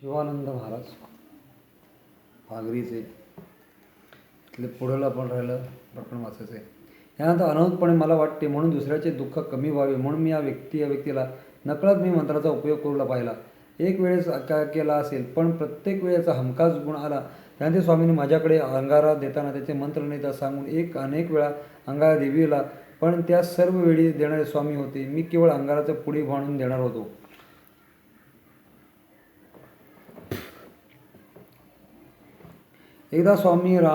शिवानंद महाराज. पागरीचे इथले पुढलं आपण राहिलं प्रकरण वाचायचं आहे यानंतर अनंतपणे मला वाटते म्हणून दुसऱ्याचे दुःख कमी व्हावे म्हणून मी या व्यक्ती या व्यक्तीला नकळत मी मंत्राचा उपयोग करूला पाहिला. एक वेळेस काय केला असेल पण प्रत्येक वेळेचा हमखास गुण आला. त्यानंतर स्वामींनी माझ्याकडे अंगारा देताना त्याचे मंत्र नेता सांगून एक अनेक वेळा अंगारा देवीला पण त्या सर्व वेळी देणारे स्वामी होते. मी केवळ अंगाराचं पुढे भांडून देणार होतो. एकदा स्वामी रा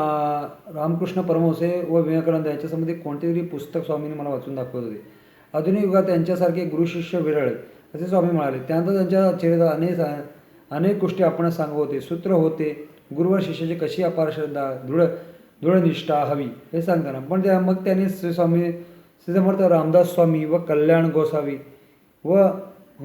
रामकृष्ण परमहंसे व विवेकानंद यांच्यासंबंधी कोणते तरी पुस्तक स्वामींनी मला वाचून दाखवत होते. आधुनिक युगात त्यांच्यासारखे गुरुशिष्य विरळ असे स्वामी म्हणाले. त्यानंतर त्यांच्या चरित्रात अनेक अनेक गोष्टी आपण सांगत होते. सूत्र होते गुरुवर शिष्याची कशी अपार श्रद्धा दृढ दृढनिष्ठा हवी हे सांगताना. पण त्या मग त्यांनी श्री स्वामी श्री समर्थ रामदास स्वामी व कल्याण गोसावी व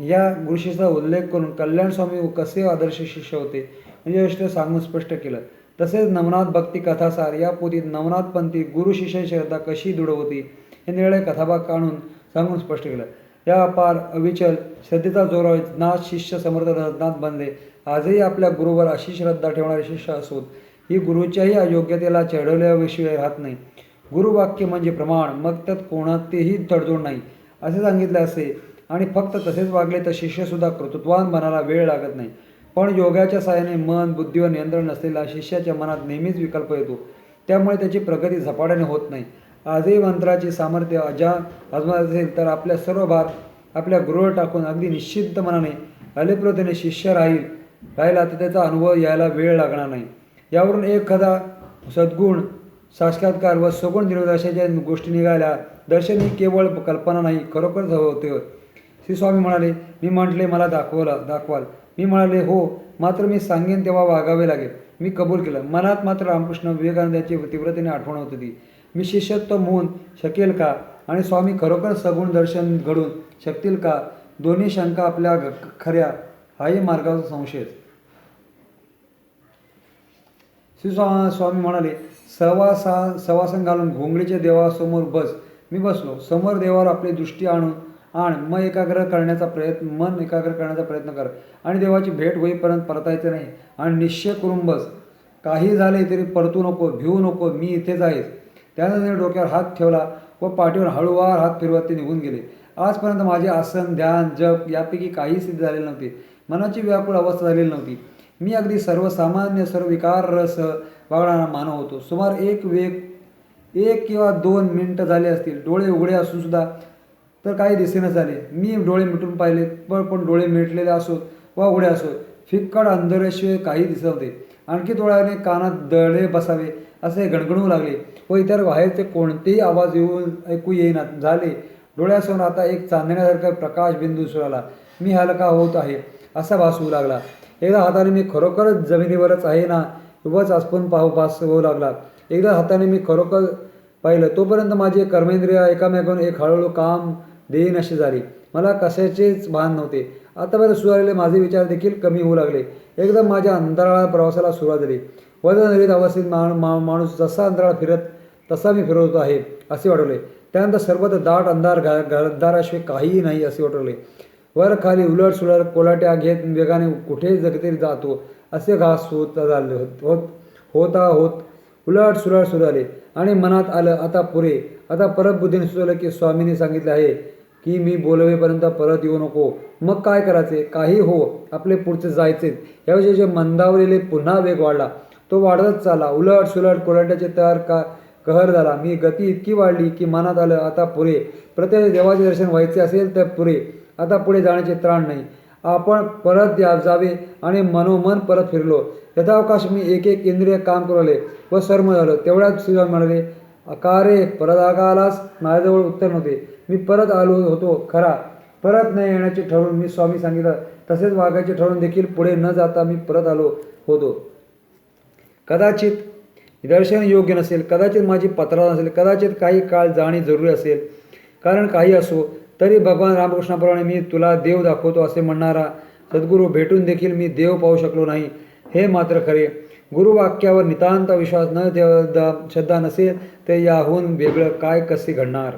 या गुरुशिष्याचा उल्लेख करून कल्याण स्वामी कसे आदर्श शिष्य होते म्हणजे गोष्ट सांगून स्पष्ट केलं. तसेच नवनाथ भक्ती कथासार या पोथीत नवनाथपंथी गुरु शिष्य श्रद्धा कशी दुडवती हे निराळे कथाभाग काढून सांगून स्पष्ट केलं. या अपार अविचल श्रद्धेचा जोरावर नाथ शिष्य समर्थ नाथ बनले आजही आपल्या गुरुवर अशी श्रद्धा ठेवणारे शिष्य असोत. ही गुरुच्याही अयोग्यतेला चढवल्याविषयी राहत नाही. गुरुवाक्य म्हणजे प्रमाण. मग त्यात कोणातेही तडजोड नाही. असे सांगितले असे आणि फक्त तसेच वागले तर शिष्यसुद्धा कर्तृत्वान बनायला वेळ लागत नाही. पण योगाच्या साहाय्याने मन बुद्धीवर नियंत्रण नसलेला शिष्याच्या मनात नेहमीच विकल्प येतो. त्यामुळे त्याची प्रगती झपाट्याने होत नाही. आजही मंत्राचे सामर्थ्य अजा आजमात असेल तर आपल्या सर्व भार आपल्या गुरुवर टाकून अगदी निश्चिंत मनाने अलिप्रतेने शिष्य राहील राहिला तर त्याचा अनुभव यायला वेळ लागणार नाही. यावरून एखादा सद्गुण साक्षात्कार व सगुण निर्देशाच्या गोष्टी निघाल्या दर्शन ही केवळ कल्पना नाही खरोखरच होते. श्री स्वामी म्हणाले मी म्हटले मला दाखवला दाखवाल. मी म्हणाले हो मात्र मी सांगेन तेव्हा वागावे लागेल. मी कबूल केलं. मनात मात्र रामकृष्ण विवेकानंदाची तीव्रतेने आठवण होत होती. मी शिष्यत्व होऊन शकेल का? आणि स्वामी खरोखर सगुण दर्शन घडून शकतील का? दोन्ही शंका आपल्या खऱ्या हाही मार्गाचा संशय. श्री स्वा स्वामी म्हणाले सवासा सवासन घालून घोंगडीच्या देवासमोर बस. मी बसलो. समोर देवावर आपली दृष्टी आणून आण मन एकाग्र करण्याचा प्रयत्न मन एकाग्र करण्याचा प्रयत्न कर. आणि देवाची भेट होईपर्यंत परतायचं नाही. आणि निश्चय करून बस. काही झाले तरी परतू नको भिवू नको मी इथेच आहेच त्यानंतर डोक्यावर हात ठेवला व पाठीवर हळूवार हात फिरवत ते निघून गेले. आजपर्यंत माझे आसन ध्यान जप यापैकी काही सिद्ध झालेली नव्हते. मनाची व्याकुळ अवस्था झालेली नव्हती. मी अगदी सर्वसामान्य सर्व विकार रस वागणारा मानव होतो. सुमार एक वेग एक किंवा दोन मिनटं झाले असतील. डोळे उघडे असून सुद्धा तर काही दिसेना झाले. मी डोळे मिटून पाहिले. पण पण डोळे मिटलेले असोत वा उघडे असोत फिक्कड अंधरेशिवाय काही दिसत होते आणखी डोळ्याने कानात दळे बसावे असे गणगणू लागले. व इतर बाहेरचे कोणतेही आवाज येऊन ऐकू येईनात झाले. डोळ्यासमोर आता एक चांदण्यासारखा प्रकाश बिंदू सुराला मी हलका होत आहे असा भास होऊ लागला. एकदा हाताने मी खरोखरच जमिनीवरच आहे ना उगाच आसपून पाहू भास होऊ लागला. एकदा हाताने मी खरोखर पाहिलं तोपर्यंत माझे कर्मेंद्रिय एकामेकांना एक हळूहळू काम देईन अशी झाली. मला कशाचेच भान नव्हते. आतापर्यंत सुरू माझे विचार देखील कमी होऊ लागले. एकदम माझ्या अंतराळा प्रवासाला सुरुवात झाली. वजनरहित अवस्थेत मा मा माणूस जसा अंतराळ फिरत तसा मी फिरत आहे असे वाटवले त्यानंतर सर्वत्र दाट अंधार घा घरदाराशिवाय काहीही नाही असे वाटवले वर खाली उलट सुलट कोलाट्या घेत वेगाने कुठे जगतरी जातो असे घास होत झाले होत होत होता होत उलट सुलट सुरू आले आणि मनात आलं आता पुरे. आता परत बुद्धीने सुचवलं की स्वामीने सांगितले आहे की मी बोलवेपर्यंत परत येऊ नको. मग काय करायचे? काही हो आपले पुढचे जायचे. याविषयी जे मंदावलेले पुन्हा वेग वाढला. तो वाढतच चाला उलट सुलट कोलाट्याचे तयार का कहर झाला. मी गती इतकी वाढली की मनात आलं आता पुरे. प्रत्येक देवाचे दर्शन व्हायचे असेल तर पुरे. आता पुढे जाण्याचे त्राण नाही. आपण परत या जावे आणि मनोमन परत फिरलो. यथावकाश मी एक एक इंद्रिय काम करवले व सर्म झालं तेवढ्यात श्रीराम म्हणाले अकारे परत आगा आलास? माझ्याजवळ उत्तर नव्हते. मी परत आलो होतो खरा. परत न येण्याचे ठरवून मी स्वामी सांगितलं. तसेच वागायचे ठरवून देखील पुढे न जाता मी परत आलो होतो. कदाचित दर्शन योग्य नसेल कदाचित माझी पत्रा नसेल कदाचित काही काळ जाणे जरुरी असेल. कारण काही असो तरी भगवान रामकृष्णाप्रमाणे मी तुला देव दाखवतो असे म्हणणारा सद्गुरू भेटून देखील मी देव पाहू शकलो नाही. हे मात्र खरे. गुरुवाक्यावर नितांत विश्वास न ठेव- श्रद्धा नसेल तर याहून वेगळं काय कसे घडणार?